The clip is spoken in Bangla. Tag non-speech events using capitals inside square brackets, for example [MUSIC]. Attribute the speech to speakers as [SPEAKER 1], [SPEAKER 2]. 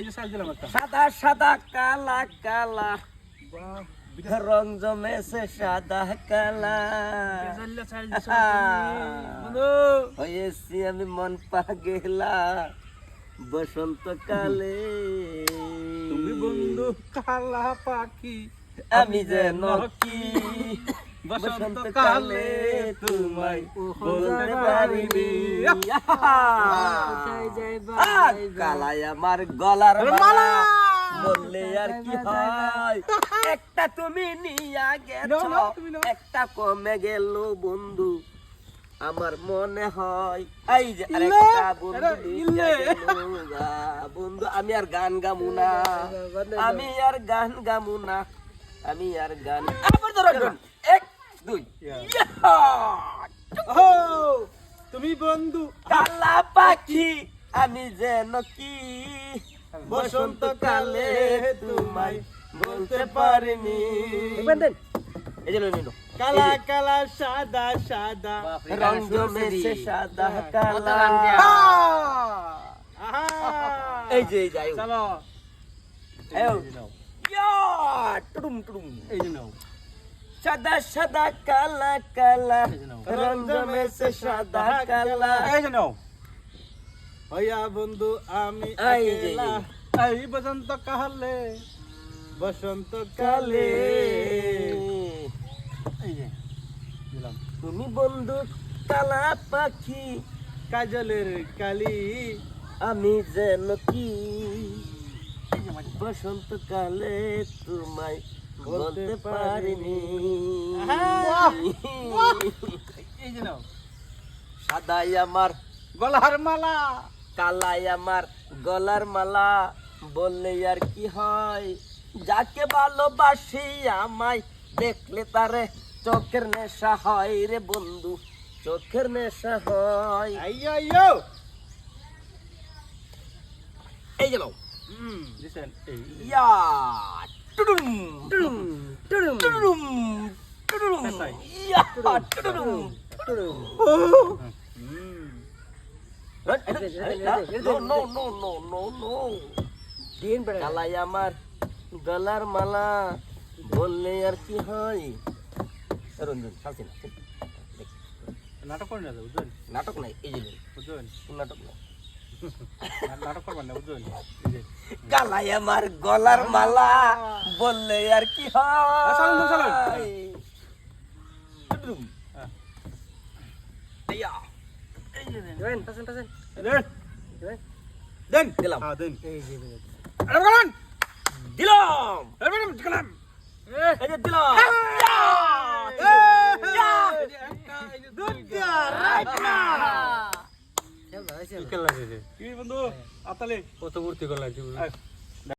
[SPEAKER 1] এই যে সাইজ দিলাম একটা।
[SPEAKER 2] সাদা সাদা কালা কালা। রং জমেছে সাদা কালা। হয়েছি আমি মন পাগেলা। বসন্তকালে
[SPEAKER 1] তুমি বন্ধু কালা পাখি।
[SPEAKER 2] আমি যেন কি বসন্তকালে তোমায় বলতে পারিনি কালাই আমার গলার মালা। বললে আর কি হয়? একটা তুমি নিয়া গেছো। একটা কমে গেল বন্ধু। আমার মনে হয় এই যে আরেকটা বন্ধু আমি আর গান গামু না। আমি আর গান গামু না। আমি আর গান আবার ধরো। এক দুই।
[SPEAKER 1] ও তুমি বন্ধু।
[SPEAKER 2] কালা পাখি আমি যেন কি? বসন্তকালে তোমায় বলতে পারিনি। এই যে নিলো।
[SPEAKER 1] কালা কালা সাদা সাদা
[SPEAKER 2] রং জমেছে সাদা কালা। [LAUGHS] এই যে যাই
[SPEAKER 1] চলো। এই
[SPEAKER 2] ইয়া! টুডুম টুডুম।
[SPEAKER 1] এই যে নাও।
[SPEAKER 2] সাদা সাদা কালা কালা। রং জমেছে সাদা কালা।
[SPEAKER 1] এই হইয়া বন্ধু আমি একলা। এই বসন্ত কালে বসন্ত
[SPEAKER 2] কালে। তুমি বন্ধু কালা পাখি
[SPEAKER 1] কাজলের কালি।
[SPEAKER 2] আমি যেন কি? বসন্তকালে তোমায় বলতে পারিনি। সাদাই আমার
[SPEAKER 1] গলার মালা।
[SPEAKER 2] কালাই আমার গলার মালা বললে আর কি হয়? যাকে ভালোবাসি আমায় দেখলে তারে চোখের নেশা হয় রে বন্ধু চোখের নেশা হয়। এই নাও।
[SPEAKER 1] হুম। দিছেন
[SPEAKER 2] ইয়া ইয়া কালাই আমার গলার মালা বললে আর কি হয়? রঞ্জন শান্তি না
[SPEAKER 1] নাটক করে না বুঝলেন?
[SPEAKER 2] নাটক নাই এই যে
[SPEAKER 1] বুঝলেন?
[SPEAKER 2] নাটক নাই।
[SPEAKER 1] নাটক করবেন না বুঝলেন?
[SPEAKER 2] আমার গলার মালা বললে আর কি
[SPEAKER 1] আ, চালুন, চালুন।
[SPEAKER 2] হয় টুডুম।
[SPEAKER 1] হ্যাঁ।
[SPEAKER 2] ইয়া।
[SPEAKER 1] দেন দেন।
[SPEAKER 2] দিলাম।
[SPEAKER 1] হ্যাঁ দেন।
[SPEAKER 2] দিলাম।
[SPEAKER 1] এই ম্যাডাম দিলাম।
[SPEAKER 2] এই যে দিলাম
[SPEAKER 1] কি বন্ধু? আতালে।
[SPEAKER 3] কত ভর্তি করলাম